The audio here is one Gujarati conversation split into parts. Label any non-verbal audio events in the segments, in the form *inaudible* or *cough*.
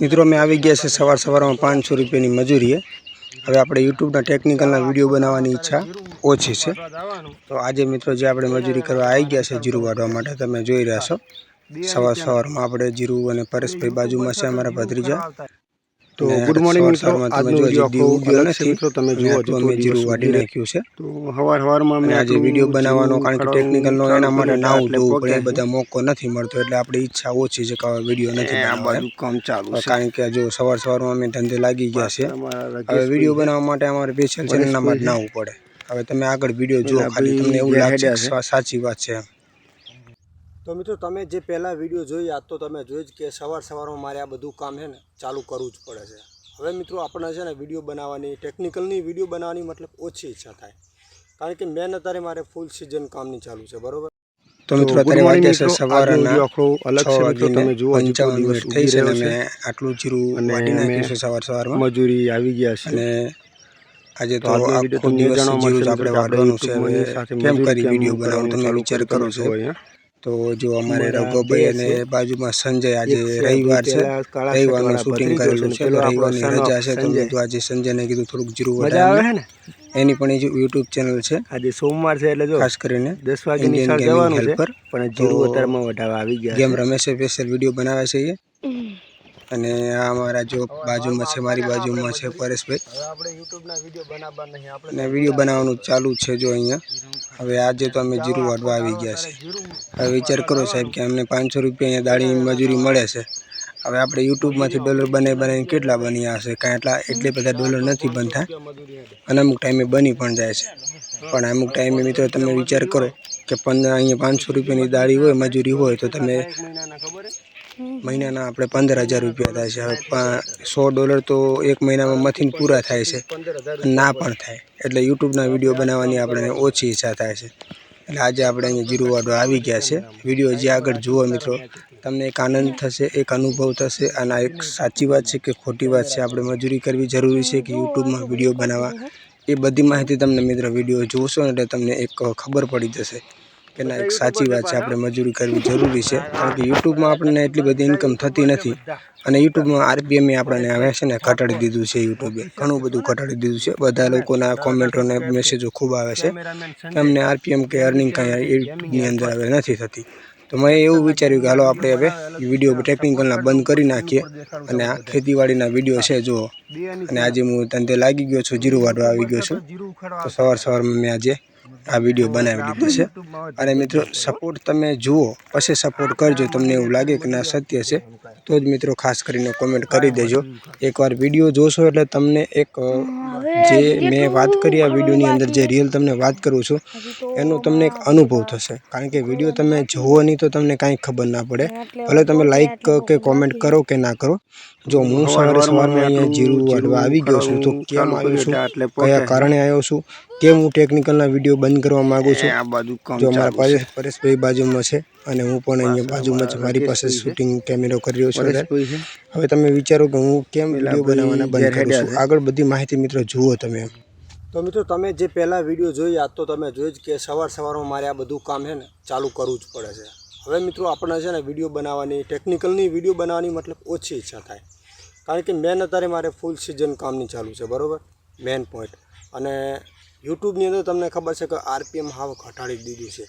મિત્રો મેં આવી ગયા છે સવાર સવારમાં પાંચસો રૂપિયાની મજૂરીએ. હવે આપણે યુટ્યુબના ટેકનિકલના વીડિયો બનાવવાની ઈચ્છા ઓછી છે. તો આજે મિત્રો જે આપણે મજૂરી કરવા આવી ગયા છે જીરું વાઢવા માટે તમે જોઈ રહ્યા છો. સવાર સવારમાં આપણે જીરું અને પરેશભાઈ બાજુમાં છે અમારા ભત્રીજા. તો ગુડ મોર્નિંગ મિત્રો. આજનો વીડિયો આખો અલગ છે મિત્રો. તમે જુઓ છો અમે જીરું વાટી નાખ્યું છે. તો હવાર હવારમાં અમે આજે વીડિયો બનાવવાનો કારણ કે ટેકનિકલનો એના માટે ના નાવું પડે બધા મોકો નથી મળતો. એટલે આપણી ઈચ્છા ઓછી છે કે વીડિયો નથી આ બાજુ કામ ચાલુ છે. કારણ કે જો સવાર સવારમાં અમે ધંધે લાગી ગયા છે. હવે વીડિયો બનાવવા માટે અમારે સ્પેશિયલ ચેનલના માટે નાવું પડે. હવે તમે આગળ વીડિયો જુઓ ખાલી. તમને એવું લાગશે કે સાચી વાત છે એમ. તો મિત્રો તમે જે પહેલાં વીડિયો આજ તો તમે જોઈ જ કે સવાર સવારમાં મારે આ બધું કામ છે ને ચાલુ કરવું જ પડે છે. હવે મિત્રો આપણને છે ને વીડિયો બનાવવાની ટેકનિકલની વીડિયો બનાવવાની મતલબ ઓછી ઈચ્છા થાય. કારણ કે મેન અત્યારે મારે ફૂલ સિઝન કામની ચાલુ છે બરોબર? તો મિત્રો અત્યારે morning છે સવારના અલગ છે મિત્રો. તમે જુઓ પંચાવન દિવસ થઈ છે અને આટલું જીરું વાટી નાખ્યું છે સવાર સવારમાં. મજૂરી આવી ગયા છે. અને આજે તો આખો દિવસ જીરું આપણે વાડવાનું છે. કેમ કરી વીડિયો બનાવવાનું તમે વિચાર કરો છો અહીંયા. તો જો અમારે રઘુભાઈ અને બાજુમાં સંજય આજે રવિવાર છે. રવિવારનું શૂટિંગ કરેલું છે. તો રવિવારની રજા છે. તો સંજય. મેં તો આજે સંજયને કીધું થોડુંક જીરું વધારે ને? એની પણ યુટ્યુબ ચેનલ છે. આજે સોમવાર છે એટલે જો ખાસ કરીને દસ વાગે જવાનું છે. પણ જીરું અત્યારમાં વધારે આવી ગયા ગેમ રમેશે સ્પેશિયલ વીડિયો બનાવે છે એ. અને આ અમારા જો બાજુમાં છે મારી બાજુમાં છે પરેશભાઈ. અને વીડિયો બનાવવાનું ચાલુ છે જો અહીંયા. હવે આજે તો અમે જીરું વાટવા આવી ગયા છે હવે વિચાર કરો સાહેબ કે અમને પાંચસો રૂપિયા અહીંયા દાળીની મજૂરી મળે છે. હવે આપણે યુટ્યુબમાંથી ડોલર બનાવી બનાવીને કેટલા બન્યા હશે? કાંઈ એટલા એટલે બધા ડોલર નથી બનતા. અને અમુક ટાઈમે બની પણ જાય છે. પણ અમુક ટાઈમે મિત્રો તમે વિચાર કરો કે પંદર અહીંયા પાંચસો રૂપિયાની દાળી હોય મજૂરી હોય તો તમે મહિનાના આપણે પંદર હજાર રૂપિયા થાય છે. હવે સો ડોલર તો એક મહિનામાં મથીને પૂરા થાય છે. ના પણ થાય. એટલે યુટ્યુબના વીડિયો બનાવવાની આપણને ઓછી ઈચ્છા થાય છે. એટલે આજે આપણે અહીંયા જીરુવાડો આવી ગયા છે. વીડિયો જે આગળ જુઓ મિત્રો. તમને એક આનંદ થશે, એક અનુભવ થશે. અને એક સાચી વાત છે કે ખોટી વાત છે. આપણે મજૂરી કરવી જરૂરી છે કે યુટ્યુબમાં વીડિયો બનાવવા. એ બધી માહિતી તમને મિત્રો વીડિયો જોશો એટલે તમને એક ખબર પડી જશે. કે ના એક સાચી વાત છે આપણે મજૂરી કરવી જરૂરી છે કારણ કે યુટ્યુબમાં આપણને એટલી બધી ઇન્કમ થતી નથી અને યુટ્યુબમાં આરપીએમ આપણને હવે છે ને ઘટાડી દીધું છે યુટ્યુબે ઘણું બધું ઘટાડી દીધું છે. બધા લોકોના કોમેન્ટોને મેસેજો ખૂબ આવે છે. કે અમને આરપીએમ કે અર્નિંગ કાંઈ એની અંદર હવે નથી થતી. તો મેં એવું વિચાર્યું કે હાલો આપણે હવે વીડિયો ટેકનિકલના બંધ કરી નાખીએ અને આ ખેતીવાડીના વીડિયો છે જુઓ. અને આજે હું ધંધે લાગી ગયો છું જીરું વાટવા આવી ગયો છું. તો સવાર સવારમાં મેં આજે આ વીડિયો બનાવી લીધો છે. અને મિત્રો સપોર્ટ તમે જુઓ, પછી સપોર્ટ કરજો, તમને એવું લાગે કે ના, સત્ય છે, તો જ મિત્રો ખાસ કરીને કોમેન્ટ કરી દેજો. એકવાર વીડિયો જોશો એટલે તમને એક જે મેં વાત કરી આ વિડીયોની અંદર, જે રિયલ તમને વાત કરું છું, એનો તમને એક અનુભવ થશે. કારણ કે વીડિયો તમે જુઓ નહીં તો તમને કાંઈ ખબર ના પડે. ભલે તમે લાઈક કે કોમેન્ટ કરો કે ના કરો. જો હું સવારે સવારમાં અહીંયા જીરું અડવા આવી ગયો છું, તો કેમ આવ્યો છું? કયા કારણે આવ્યો છું? કેમ હું ટેકનિકલના વીડિયો બંધ કરવા માંગુ છું? જો મારા પાસે પરેશભાઈ બાજુમાં છે અને હું પણ અહીંયા બાજુમાં જ મારી પાસે શૂટિંગ કેમેરો કરી રહ્યો છું હવે તમે વિચારો કે હું કેમ વીડિયો બનાવવાના બંધ કરું છું? આગળ બધી માહિતી મિત્રો જુઓ તમે તો મિત્રો તમે જે પહેલાં વીડિયો આજ તો તમે જોઈ જ કે સવાર સવારમાં મારે આ બધું કામ છે ને ચાલુ કરવું જ પડે છે. હવે મિત્રો આપણને છે ને વીડિયો બનાવવાની ટેકનિકલની વીડિયો બનાવવાની મતલબ ઓછી ઈચ્છા થાય. કારણ કે મેન અત્યારે મારે ફૂલ સિઝન કામની ચાલુ છે બરાબર? મેન પોઈન્ટ અને યુટ્યુબની અંદર તમને ખબર છે કે આરપીએમ હાવ ઘટાડી દીધું છે.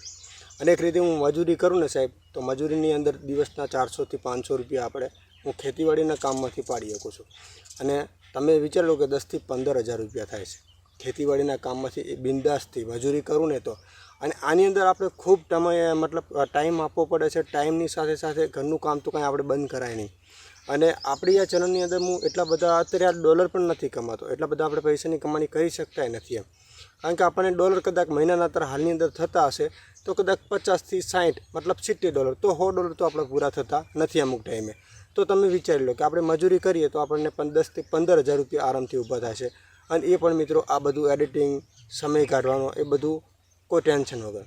અને એક રીતે હું મજૂરી કરું ને સાહેબ, તો મજૂરીની અંદર દિવસના ચારસોથી પાંચસો રૂપિયા આપણે હું ખેતીવાડીના કામમાંથી પાડી શકું છું. અને તમે વિચારો કે દસથી પંદર હજાર રૂપિયા થાય છે. ખેતીવાડીના કામમાંથી એ બિંદાસથી મજૂરી કરું ને તો. અને આની અંદર આપણે ખૂબ સમય મતલબ ટાઈમ આપવો પડે છે. ટાઈમની સાથે સાથે ઘરનું કામ તો કાંઈ આપણે બંધ કરાય નહીં. અને આપણી આ ચેનલની અંદર હું એટલા બધા અત્યારે આ ડોલર પણ નથી કમાતો. એટલા બધા આપણે પૈસાની કમાણી કરી શકતા નથી એમ. કારણ કે આપણને ડોલર કદાચ મહિનાના અત્યારે હાલની અંદર થતા હશે, તો કદાચ પચાસથી સાઠ મતલબ સિત્તેર ડોલર. તો સો ડોલર તો આપણે પૂરા થતા નથી અમુક ટાઈમે. તો તમે વિચારી લો કે આપણે મજૂરી કરીએ તો આપણને પણ દસથી પંદર હજાર રૂપિયા આરામથી ઊભા થશે. અને એ પણ મિત્રો આ બધું એડિટિંગ, સમય કાઢવાનો એ બધું કોઈ ટેન્શન વગર.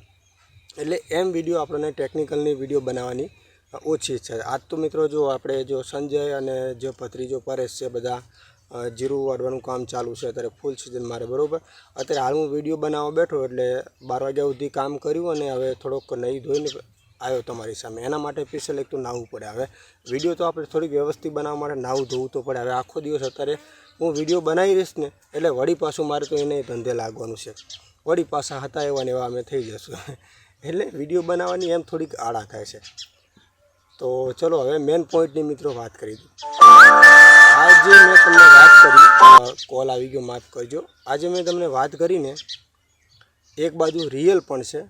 એટલે એમ વીડિયો આપણને ટેકનિકલની વીડિયો બનાવવાની ઓછી છે. આજ તો મિત્રો જો આપણે જો સંજય અને જે ભત્રીજો પરેશ છે બધા જીરું વાળવાનું કામ ચાલુ છે અત્યારે ફૂલ સિઝન મારે, બરાબર? અત્યારે હાલ હું વીડિયો બનાવવા બેઠો એટલે બાર વાગ્યા સુધી કામ કર્યું અને હવે થોડોક નહીં ધોઈને આવ્યો તમારી સામે. એના માટે સ્પેશિયલ એક તો નાહવું પડે. હવે વીડિયો તો આપણે થોડીક વ્યવસ્થિત બનાવવા માટે નાહવું ધોવું તો પડે. હવે આખો દિવસ અત્યારે હું વીડિયો બનાવી રહીશ ને એટલે વળી પાછું મારે તો એને ધંધે લાગવાનું છે. વળી પાછા હતા એવા ને એવા અમે થઈ જશું. *laughs* એટલે વીડિયો બનાવવાની એમ થોડીક આડા થાય છે. તો ચલો હવે મેન પોઈન્ટની મિત્રો વાત કરી દઉં. આજે મેં તમને વાત કરી કોલ આવી ગયો, માફ કરજો. આજે મેં તમને વાત કરીને એક બાજુ રિયલ પણ છે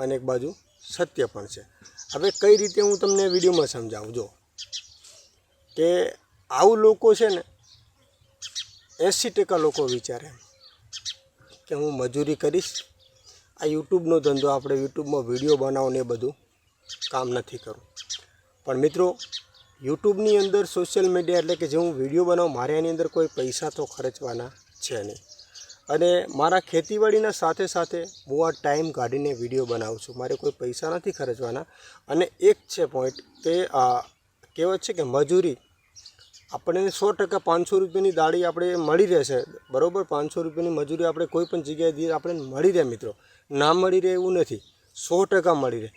અને એક બાજુ સત્ય પણ છે. હવે કઈ રીતે હું તમને વિડીયોમાં સમજાવું? જો, કે આવું લોકો છે ને એંસી ટકા લોકો વિચારે કે હું મજૂરી કરીશ. આ યુટ્યુબનો ધંધો, આપણે યુટ્યુબમાં વીડિયો બનાવો ને એ બધું કામ નથી કરવું. પણ મિત્રો, યુટ્યુબની અંદર સોશિયલ મીડિયા એટલે કે જે હું વીડિયો બનાવું, મારે એની અંદર કોઈ પૈસા તો ખર્ચવાના છે નહીં. અને મારા ખેતીવાડીના સાથે સાથે હું આ ટાઈમ કાઢીને વીડિયો બનાવું છું. મારે કોઈ પૈસા નથી ખર્ચવાના. અને એક છે પોઈન્ટ કે કહેવત છે કે મજૂરી આપણને સો ટકા પાંચસો રૂપિયાની દાળી આપણે મળી રહેશે. બરાબર? પાંચસો રૂપિયાની મજૂરી આપણે કોઈ પણ જગ્યાએ આપણે મળી રહે મિત્રો. ના મળી રહે એવું નથી. સો ટકા મળી રહે.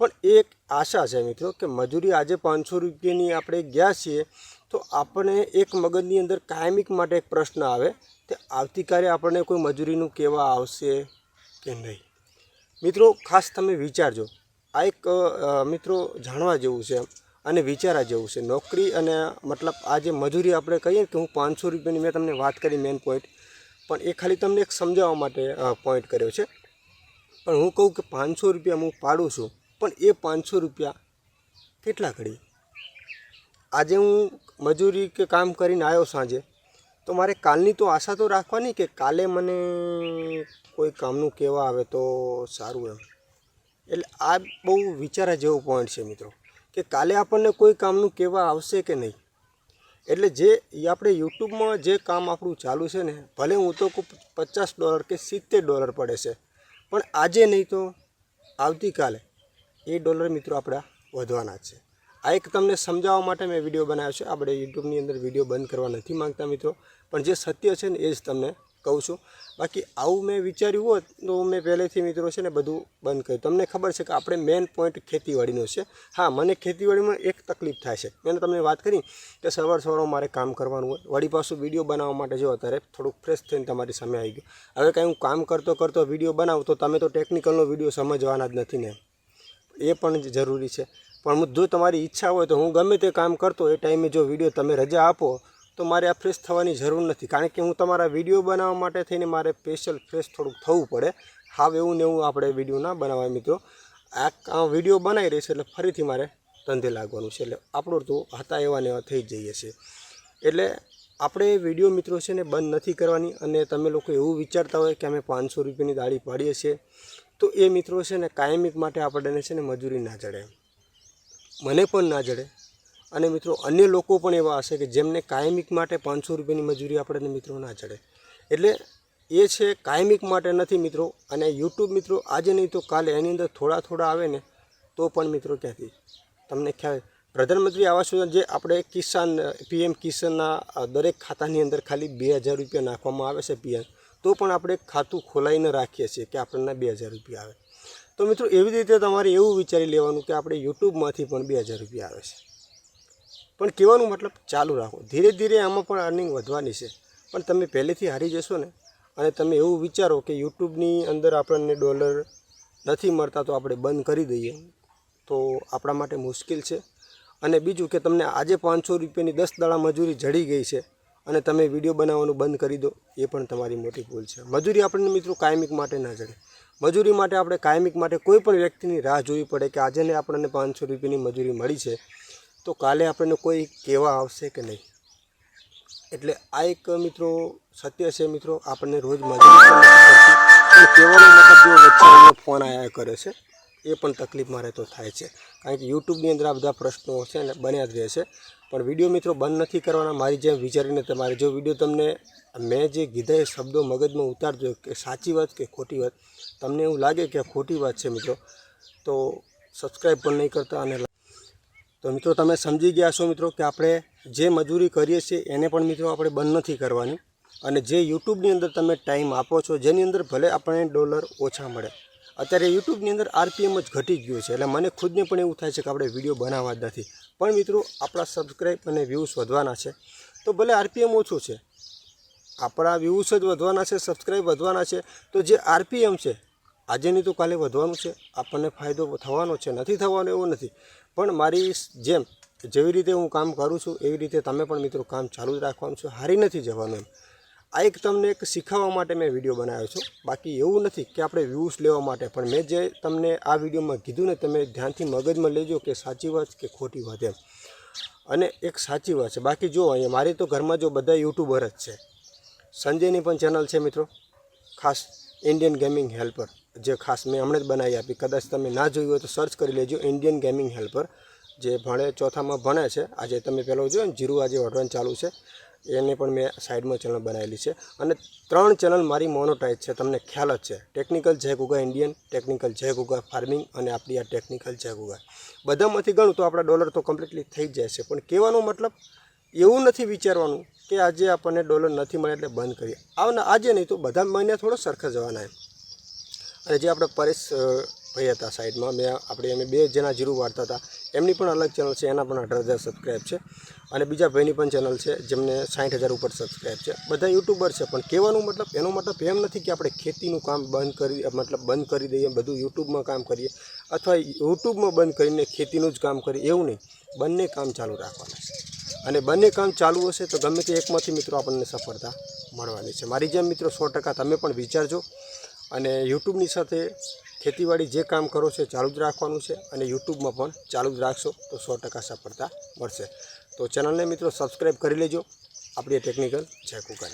પણ એક આશા છે મિત્રો કે મજૂરી આજે પાંચસો રૂપિયાની આપણે ગયા છીએ, તો આપણે એક મગજની અંદર કાયમિક માટે એક પ્રશ્ન આવે કે આવતીકાલે આપણને કોઈ મજૂરીનું કહેવા આવશે કે નહીં. મિત્રો, ખાસ તમે વિચારજો. આ એક મિત્રો જાણવા જેવું છે અને વિચારા જેવું છે. નોકરી અને મતલબ આ જે મજૂરી આપણે કહીએ કે હું પાંચસો રૂપિયાની મેં તમને વાત કરી મેન પોઈન્ટ પણ એ ખાલી તમને એક સમજાવવા માટે પોઈન્ટ કર્યો છે. પણ હું કહું કે પાંચસો રૂપિયા હું પાડું છું પણ એ પાંચસો રૂપિયા કેટલા ઘડી? આજે હું મજૂરી કે કામ કરીને આવ્યો સાંજે, તો મારે કાલની તો આશા તો રાખવાની કે કાલે મને કોઈ કામનું કહેવા આવે તો સારું એમ. એટલે આ બહુ વિચારા જેવો પોઈન્ટ છે મિત્રો, કે કાલે આપણને કોઈ કામનું કહેવા આવશે કે નહીં. એટલે જે આપણે યુટ્યુબમાં જે કામ આપણું ચાલુ છે ને, ભલે હું તો પચાસ ડોલર કે સિત્તેર ડોલર પડે છે, પણ આજે નહીં તો આવતીકાલે. એ ડોલર મિત્રો આપણા વધવાના છે. આ એક તમને સમજાવવા માટે મેં વીડિયો બનાવ્યો છે. આપણે યુટ્યુબની અંદર વીડિયો બંધ કરવા નથી માંગતા મિત્રો. પણ જે સત્ય છે ને એ જ તમને કહું છું. બાકી આવું મેં વિચાર્યું હોત તો મેં પહેલેથી મિત્રો છે ને બધું બંધ કર્યું. તમને ખબર છે કે આપણે મેઇન પોઈન્ટ ખેતીવાડીનો છે. હા, મને ખેતીવાડીમાં એક તકલીફ થાય છે. મેં તમને વાત કરી કે સવાર સવારમાં મારે કામ કરવાનું હોય. વળી પાછું વીડિયો બનાવવા માટે જો અત્યારે થોડુંક ફ્રેશ થઈને તમારી સામે આવી ગયું. હવે કાંઈ હું કામ કરતો કરતો વીડિયો બનાવું તો તમે તો ટેકનિકલનો વીડિયો સમજવાના જ નથી ને. એ પણ જરૂરી છે. પણ જો તમારી ઈચ્છા હોય તો હું ગમે તે કામ કરતો એ ટાઈમે જો વીડિયો તમે રજા આપો, તો મારે આ ફ્રેશ થવાની જરૂર નથી. કારણ કે હું તમારા વીડિયો બનાવવા માટે થઈને મારે સ્પેશિયલ ફ્રેશ થોડુંક થવું પડે. હાવ એવું ને એવું આપણે વીડિયો ના બનાવવા મિત્રો. આ વીડિયો બનાવી રહીશ એટલે ફરીથી મારે ધંધે લાગવાનું છે. એટલે આપણું તો હતા એવા ને એવા થઈ જ જઈએ છીએ. એટલે આપણે વીડિયો મિત્રો છે ને બંધ નથી કરવાની અને તમે લોકો એવું વિચારતા હોય કે અમે પાંચસો રૂપિયાની દાળી પાડીએ છીએ તો એ મિત્રો છે ને કાયમિક માટે આપણને છે ને મજૂરી ના જડે. મને પણ ના જડે. અને મિત્રો અન્ય લોકો પણ એવા હશે કે જેમને કાયમિક માટે પાંચસો રૂપિયાની મજૂરી આપણને મિત્રો ના જડે. એટલે એ છે કાયમિક માટે નથી મિત્રો. અને યુટ્યુબ મિત્રો આજે નહીં તો કાલે એની અંદર થોડા થોડા આવે ને તો પણ મિત્રો ક્યાંથી? તમને ખ્યાલ પ્રધાનમંત્રી આવાસ યોજના જે આપણે કિસાન, પીએમ કિસાનના દરેક ખાતાની અંદર ખાલી બે હજાર રૂપિયા નાખવામાં આવે છે પીએમ. તો પણ આપણે ખાતું ખોલાવીને રાખીએ છીએ કે આપણને બે હજાર રૂપિયા આવે. તો મિત્રો, એવી રીતે તમારે એવું વિચારી લેવાનું કે આપણે યુટ્યુબમાંથી પણ બે હજાર રૂપિયા આવે છે. પણ કહેવાનું મતલબ ચાલુ રાખો. ધીરે ધીરે આમાં પણ અર્નિંગ વધવાની છે. પણ તમે પહેલેથી હારી જશો ને, અને તમે એવું વિચારો કે યુટ્યુબની અંદર આપણને ડોલર નથી મળતા તો આપણે બંધ કરી દઈએ. તો આપણા માટે મુશ્કેલ છે. અને બીજું કે તમને આજે પાંચસો રૂપિયાની દસ દાડા મજૂરી જડી ગઈ છે. અને તમે વીડિયો બનાવવાનું બંધ કરી દો, એ પણ તમારી મોટી ભૂલ છે. મજૂરી આપણને મિત્રો કાયમિક માટે ના જડે. મજૂરી માટે આપણે કાયમિક માટે કોઈ પણ વ્યક્તિની રાહ જોવી પડે કે આજે આપણને પાંચસો રૂપિયાની મજૂરી મળી છે, તો કાલે આપણને કોઈ કહેવા આવશે કે નહીં? એટલે આ એક મિત્રો, સત્ય છે મિત્રો, આપણને રોજ મજૂરી કહેવાનો મતલબ જો વચ્ચે ફોન આવ્યા કરે છે, એ પણ તકલીફ મારે તો થાય છે. કારણ કે યુટ્યુબની અંદર આ બધા પ્રશ્નો છે અને બન્યા જ રહે છે પણ વીડિયો મિત્રો બંધ નથી કરવાના. મારી જેમ વિચારીને તમારે જો વીડિયો તમને મેં જે કીધા એ શબ્દો મગજમાં ઉતારજો કે સાચી વાત કે ખોટી વાત. તમને એવું લાગે કે ખોટી વાત છે મિત્રો, તો સબસ્ક્રાઈબ પણ નહીં કરતા અને તો મિત્રો તમે સમજી ગયા છો મિત્રો કે આપણે જે મજૂરી કરીએ છીએ એને પણ મિત્રો આપણે બંધ નથી કરવાની. અને જે યુટ્યુબની અંદર તમે ટાઈમ આપો છો, જેની અંદર ભલે આપણને ડોલર ઓછા મળે. અત્યારે યુટ્યુબની અંદર આરપીએમ જ ઘટી ગયું છે. એટલે મને ખુદને પણ એવું થાય છે કે આપણે વીડિયો બનાવવા જ નથી. પણ મિત્રો, આપણા સબસ્ક્રાઈબ અને વ્યૂઝ વધવાના છે. તો ભલે આરપીએમ ઓછું છે, આપણા વ્યૂઝ જ વધવાના છે સબસ્ક્રાઈબ વધવાના છે, તો જે આરપીએમ છે આજે નહીં તો કાલે વધવાનું છે. આપણને ફાયદો થવાનો છે, નથી થવાનો એવો નથી. પણ મારી જેમ, જેવી રીતે હું કામ કરું છું, એવી રીતે તમે પણ મિત્રો કામ ચાલુ જ રાખવાનું છે. હારી નથી જવાનું એમ. આ એક તમને એક શીખવવા માટે મેં વીડિયો બનાવ્યો છું. બાકી એવું નથી કે આપણે વ્યૂઝ લેવા માટે, પણ મેં જે તમને આ વિડીયોમાં કીધું ને તમે ધ્યાનથી મગજમાં લેજો કે સાચી વાત કે ખોટી વાત એમ. અને એક સાચી વાત છે. બાકી જો અહીંયા મારી તો ઘરમાં જો બધા યુટ્યુબર જ છે. સંજયની પણ ચેનલ છે મિત્રો. ખાસ ઇન્ડિયન ગેમિંગ હેલ્પર જે ખાસ મેં હમણાં જ બનાવી આપી. કદાચ તમે ના જોયું હોય તો સર્ચ કરી લેજો ઇન્ડિયન ગેમિંગ હેલ્પર જે ભણે ચોથામાં ભણે છે. આજે તમે પહેલો જોયો ને જીરું આજે વઢવાનું ચાલુ છે. એને પણ મેં સાઈડમાં ચેનલ બનાવેલી છે. અને ત્રણ ચેનલ મારી મોનોટાઈઝ છે. તમને ખ્યાલ જ છે. ટેકનિકલ જય ગુગા ઇન્ડિયન ટેકનિકલ જય ગુગા ફાર્મિંગ અને આપણી આ ટેકનિકલ જય ગુગા બધામાંથી ગણું તો આપણા ડોલર તો કમ્પ્લીટલી થઈ જ જાય છે. પણ કહેવાનો મતલબ એવું નથી વિચારવાનું કે આજે આપણને ડોલર નથી મળે એટલે બંધ કરીએ. આવના આજે નહીં તો બધા મહિને થોડો સરખા જવાના એમ. અને જે આપણે પરેશ ભાઈ હતા સાઈડમાં, મેં આપણે અમે બે જણા જીરું વાળતા હતા. એમની પણ અલગ ચેનલ છે. એના પણ અઢાર હજાર સબસ્ક્રાઈબ છે. અને બીજા ભાઈની પણ ચેનલ છે, જેમને સાઠ હજાર ઉપર સબસ્ક્રાઈબ છે. બધા યુટ્યુબર છે, પણ કહેવાનું મતલબ, એનો મતલબ એમ નથી કે આપણે ખેતીનું કામ બંધ કરી, મતલબ બંધ કરી દઈએ, બધું યુટ્યુબમાં કામ કરીએ, અથવા યુટ્યુબમાં બંધ કરીને ખેતીનું જ કામ કરીએ, એવું નહીં. બંને કામ ચાલુ રાખવાના છે. અને બંને કામ ચાલુ હશે તો ગમે તે એકમાંથી મિત્રો આપણને સફળતા મળવાની છે. મારી જેમ મિત્રો સો ટકા તમે પણ વિચારજો. અને યુટ્યુબની સાથે ખેતીવાડી જે કામ કરો છો ચાલુ જ રાખવાનું છે અને યુટ્યુબમાં પણ ચાલુ જ રાખશો તો સો ટકા સફળતા મળશે. તો ચેનલને મિત્રો સબસ્ક્રાઈબ કરી લેજો. આપણી ટેકનિકલ જય કુકર